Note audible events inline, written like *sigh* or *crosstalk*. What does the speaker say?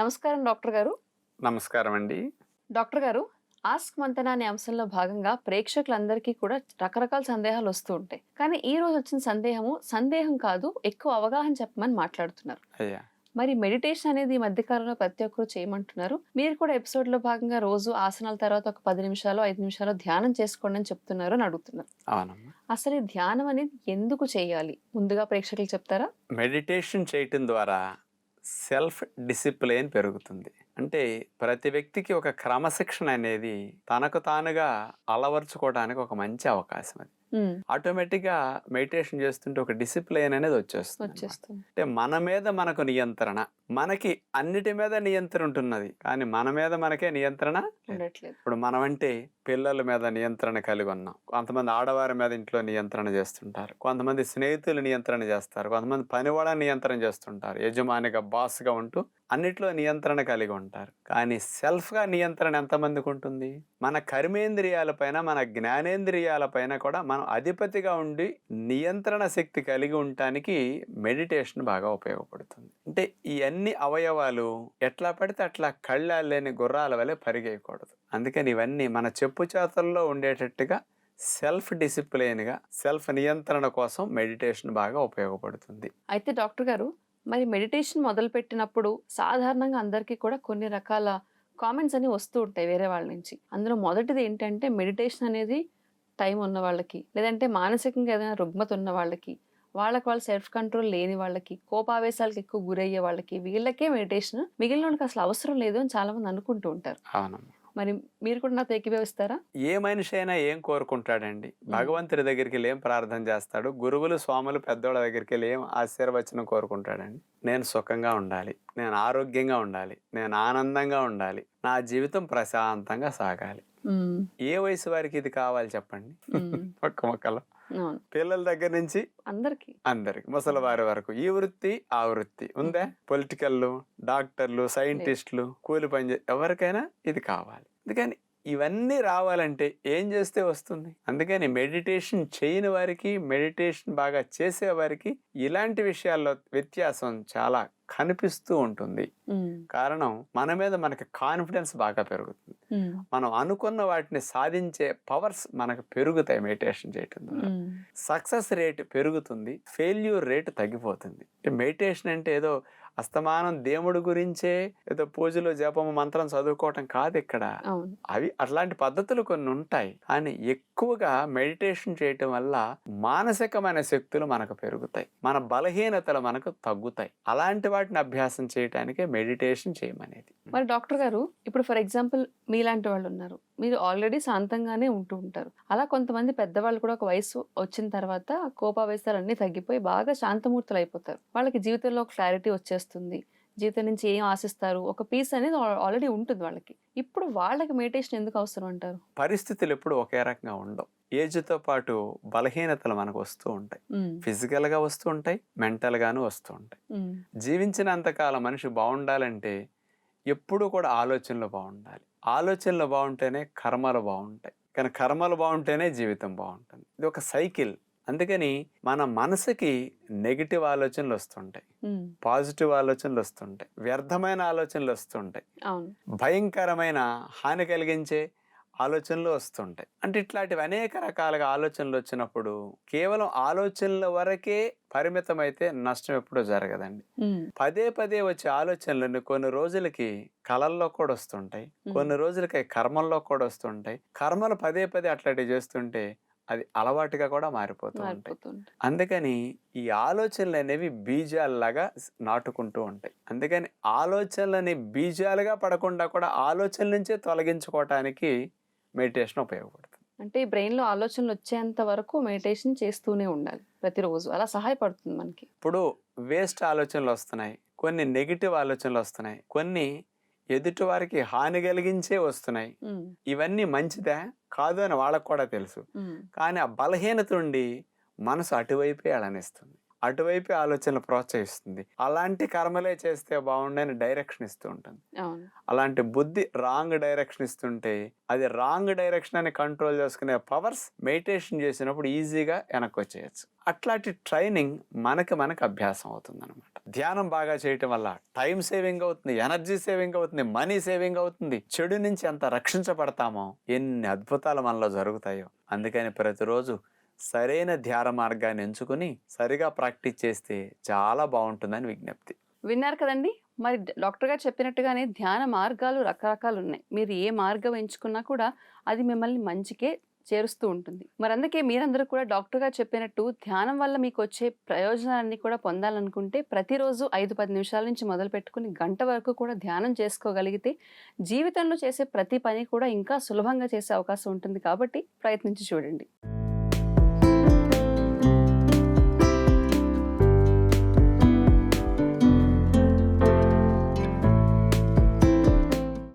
నమస్కారం డాక్టర్ గారు. నమస్కారం అండి డాక్టర్ గారు ఆస్క్ మంతన అనే అంశంలో భాగంగా ప్రేక్షకులందరికీ కూడా రకరకాల సందేహాలు వస్తూ ఉంటాయి. కానీ ఈ రోజు వచ్చిన సందేహము సందేహం కాదు ఎక్కువ అవగాహన చెప్పమని మాట్లాడుతున్నారు. అయ్యా. మరి మెడిటేషన్ అనేది ఈ మధ్యకాలంలో ప్రతి ఒక్కరు చేయమంటున్నారు. మీరు కూడా ఎపిసోడ్లో భాగంగా రోజు ఆసనాల తర్వాత ఒక పది నిమిషాలు ఐదు నిమిషాలు ధ్యానం చేసుకోండి అని చెప్తున్నారు అని అడుగుతున్నారు. అవునమ్మా. అసలు ఈ ధ్యానం అనేది ఎందుకు చేయాలి? ముందుగా ప్రేక్షకులు చెప్తారా? మెడిటేషన్ చేయటం ద్వారా సెల్ఫ్ డిసిప్లిన్ పెరుగుతుంది. అంటే ప్రతి వ్యక్తికి ఒక క్రమశిక్షణ అనేది తనకు తానుగా అలవర్చుకోవడానికి ఒక మంచి అవకాశం అది. ఆటోమేటిక్గా మెడిటేషన్ చేస్తుంటే ఒక డిసిప్లిన్ అనేది వచ్చేస్తుంది అంటే మన మీద మనకు నియంత్రణ మనకి అన్నిటి మీద నియంత్రణ ఉంటున్నది. కానీ మన మీద మనకే నియంత్రణ ఇప్పుడు మనం అంటే పిల్లల మీద నియంత్రణ కలిగి ఉన్నాం. కొంతమంది ఆడవారి మీద ఇంట్లో నియంత్రణ చేస్తుంటారు. కొంతమంది స్నేహితులు నియంత్రణ చేస్తారు. కొంతమంది పని నియంత్రణ చేస్తుంటారు. యజమానిగా బాస్గా ఉంటూ అన్నిట్లో నియంత్రణ కలిగి ఉంటారు. కానీ సెల్ఫ్గా నియంత్రణ ఎంతమందికి ఉంటుంది? మన కర్మేంద్రియాలపైన మన జ్ఞానేంద్రియాలపైన కూడా మనం అధిపతిగా ఉండి నియంత్రణ శక్తి కలిగి ఉండటానికి మెడిటేషన్ బాగా ఉపయోగపడుతుంది. అంటే ఈ అన్ని అవయవాలు ఎట్లా పడితే అట్లా కళ్ళ లేని గుర్రాల వలె పరిగేయకూడదు అందుకని ఇవన్నీ మన చెప్పు చేతల్లో ఉండేటట్టుగా సెల్ఫ్ డిసిప్లిన్గా సెల్ఫ్ నియంత్రణ కోసం మెడిటేషన్ బాగా ఉపయోగపడుతుంది. అయితే డాక్టర్ గారు మరి మెడిటేషన్ మొదలు పెట్టినప్పుడు సాధారణంగా అందరికీ కూడా కొన్ని రకాల కామెంట్స్ అని వస్తూ ఉంటాయి వేరే వాళ్ళ నుంచి. అందులో మొదటిది ఏంటంటే మెడిటేషన్ అనేది టైం ఉన్న వాళ్ళకి లేదంటే మానసికంగా ఏదైనా రుగ్మత ఉన్న వాళ్ళకి వాళ్ళకి వాళ్ళ సెల్ఫ్ కంట్రోల్ లేని వాళ్ళకి కోపావేశాలకు ఎక్కువ గురయ్యే వాళ్ళకి వీళ్ళకే మెడిటేషన్ మిగిలిన వాళ్ళకి అసలు అవసరం లేదు అని చాలా మంది అనుకుంటూ ఉంటారు. అవునమ్మా. మరి మీరు కూడా నాతో ఏకీభవిస్తారా? ఏ మనిషి అయినా ఏం కోరుకుంటాడండి? భగవంతుడి దగ్గరికి వెళ్ళి ఏం ప్రార్థన చేస్తాడు? గురువులు స్వాములు పెద్దోళ్ళ దగ్గరికి వెళ్ళి ఏం ఆశీర్వచనం కోరుకుంటాడండి? నేను సుఖంగా ఉండాలి. నేను ఆరోగ్యంగా ఉండాలి. నేను ఆనందంగా ఉండాలి. నా జీవితం ప్రశాంతంగా సాగాలి. ఏ వయసు వారికి ఇది కావాలి చెప్పండి? ఒక్క *laughs* మొక్కలో. పిల్లల దగ్గర నుంచి? అందరికి. అందరికి. ముసలివారి వరకు. ఈ వృత్తి ఆ వృత్తి. ఉందా? పొలిటికల్లు డాక్టర్లు సైంటిస్టులు కూలి పని ఎవరికైనా ఇది కావాలి. అందుకని ఇవన్నీ రావాలంటే ఏం చేస్తే వస్తుంది? అందుకని మెడిటేషన్ చేయని వారికి మెడిటేషన్ బాగా చేసే వారికి ఇలాంటి విషయాల్లో వ్యత్యాసం చాలా కనిపిస్తూ ఉంటుంది. కారణం మన మీద మనకి కాన్ఫిడెన్స్ బాగా పెరుగుతుంది. మనం అనుకున్న వాటిని సాధించే పవర్స్ మనకు పెరుగుతాయి మెడిటేషన్ చేయటం ద్వారా. సక్సెస్ రేట్ పెరుగుతుంది ఫెయిల్యూర్ రేట్ తగ్గిపోతుంది. మెడిటేషన్ అంటే ఏదో అస్తమానం దేవుడి గురించే ఏదో పూజలు జపము మంత్రం చదువుకోవటం కాదు ఇక్కడ. అవి అట్లాంటి పద్ధతులు కొన్ని ఉంటాయి. కానీ ఎక్కువగా మెడిటేషన్ చేయటం వల్ల మానసికమైన శక్తులు మనకు పెరుగుతాయి. మన బలహీనతలు మనకు తగ్గుతాయి. అలాంటి వాటిని అభ్యాసం చేయటానికే మెడిటేషన్ చేయమనేది. మరి డాక్టర్ గారు ఇప్పుడు ఫర్ ఎగ్జాంపుల్ మీలాంటి వాళ్ళు ఉన్నారు. మీరు ఆల్రెడీ శాంతంగానే ఉంటూ ఉంటారు. అలా కొంతమంది పెద్దవాళ్ళు కూడా ఒక వయసు వచ్చిన తర్వాత కోపావేశాలు అన్ని తగ్గిపోయి బాగా శాంతమూర్తులు అయిపోతారు. వాళ్ళకి జీవితంలో క్లారిటీ వచ్చేస్తుంది. జీవితం నుంచి ఏం ఆశిస్తారు? ఒక పీస్ అనేది ఆల్రెడీ ఉంటుంది వాళ్ళకి. ఇప్పుడు వాళ్ళకి మెడిటేషన్ ఎందుకు అవసరం అంటారు? పరిస్థితులు ఎప్పుడు ఒకే రకంగా ఉండవు. ఏజ్తో పాటు బలహీనతలు మనకు వస్తూ ఉంటాయి. ఫిజికల్గా వస్తూ ఉంటాయి మెంటల్గాను వస్తూ ఉంటాయి. జీవించినంతకాలం మనిషి బాగుండాలంటే ఎప్పుడూ కూడా ఆలోచనలు బాగుండాలి. ఆలోచనలు బాగుంటేనే కర్మలు బాగుంటాయి. కానీ కర్మలు బాగుంటేనే జీవితం బాగుంటుంది. ఇది ఒక సైకిల్. అందుకని మన మనసుకి నెగిటివ్ ఆలోచనలు వస్తుంటాయి. పాజిటివ్ ఆలోచనలు వస్తుంటాయి. వ్యర్థమైన ఆలోచనలు వస్తుంటాయి. భయంకరమైన హాని కలిగించే ఆలోచనలు వస్తుంటాయి. అంటే ఇట్లాంటివి అనేక రకాలుగా ఆలోచనలు వచ్చినప్పుడు కేవలం ఆలోచనల వరకే పరిమితమైతే నష్టం ఎప్పుడూ జరగదండి. పదే పదే వచ్చే ఆలోచనలు కొన్ని రోజులకి కళల్లో కూడా వస్తుంటాయి. కొన్ని రోజులకి కర్మల్లో కూడా వస్తుంటాయి. కర్మలు పదే పదే అట్లాంటివి చేస్తుంటే అది అలవాటుగా కూడా మారిపోతూ ఉంటాయి. అందుకని ఈ ఆలోచనలు అనేవి బీజాలలాగా నాటుకుంటూ ఉంటాయి. అందుకని ఆలోచనలని బీజాలుగా పడకుండా కూడా ఆలోచనల నుంచే తొలగించుకోవటానికి మెడిటేషన్ ఉపయోగపడుతుంది. అంటే ఈ బ్రెయిన్లో ఆలోచనలు వచ్చేంత వరకు మెడిటేషన్ చేస్తూనే ఉండాలి ప్రతిరోజు. అలా సహాయపడుతుంది మనకి. ఇప్పుడు వేస్ట్ ఆలోచనలు వస్తున్నాయి కొన్ని నెగిటివ్ ఆలోచనలు వస్తున్నాయి కొన్ని ఎదుటి వారికి హాని కలిగించే వస్తున్నాయి. ఇవన్నీ మంచిదా? కాదు అని వాళ్ళకు కూడా తెలుసు. కానీ ఆ బలహీనత ఉండి మనసు అటువైపే అలనిస్తుంది. అటువైపే ఆలోచనలు ప్రోత్సహిస్తుంది. అలాంటి కర్మలే చేస్తే బాగుండని డైరెక్షన్ ఇస్తూ ఉంటుంది. అలాంటి బుద్ధి రాంగ్ డైరెక్షన్ ఇస్తుంటే అది రాంగ్ డైరెక్షన్ అని కంట్రోల్ చేసుకునే పవర్స్ మెడిటేషన్ చేసినప్పుడు ఈజీగా వెనక్కి వచ్చేయచ్చు. అట్లాంటి ట్రైనింగ్ మనకి మనకి అభ్యాసం అవుతుంది అనమాట ధ్యానం బాగా చేయటం వల్ల టైం సేవింగ్ అవుతుంది ఎనర్జీ సేవింగ్ అవుతుంది మనీ సేవింగ్ అవుతుంది. చెడు నుంచి ఎంత రక్షించబడతామో ఎన్ని అద్భుతాలు మనలో జరుగుతాయో అందుకని ప్రతిరోజు సరైన ధ్యాన మార్గాన్ని ఎంచుకుని సరిగా ప్రాక్టీస్ చేస్తే చాలా బాగుంటుందని విజ్ఞప్తి. విన్నారు కదండి? మరి డాక్టర్ గారు చెప్పినట్టుగానే ధ్యాన మార్గాలు రకరకాలు ఉన్నాయి మీరు ఏ మార్గం ఎంచుకున్నా కూడా అది మిమ్మల్ని మంచికే చేరుస్తూ ఉంటుంది. మరి అందుకే మీరందరూ కూడా డాక్టర్ గారు చెప్పినట్టు ధ్యానం వల్ల మీకు వచ్చే ప్రయోజనాలన్నీ కూడా పొందాలనుకుంటే ప్రతిరోజు ఐదు పది నిమిషాల నుంచి మొదలు పెట్టుకుని గంట వరకు కూడా ధ్యానం చేసుకోగలిగితే జీవితంలో చేసే ప్రతి పని కూడా ఇంకా సులభంగా చేసే అవకాశం ఉంటుంది కాబట్టి ప్రయత్నించి చూడండి.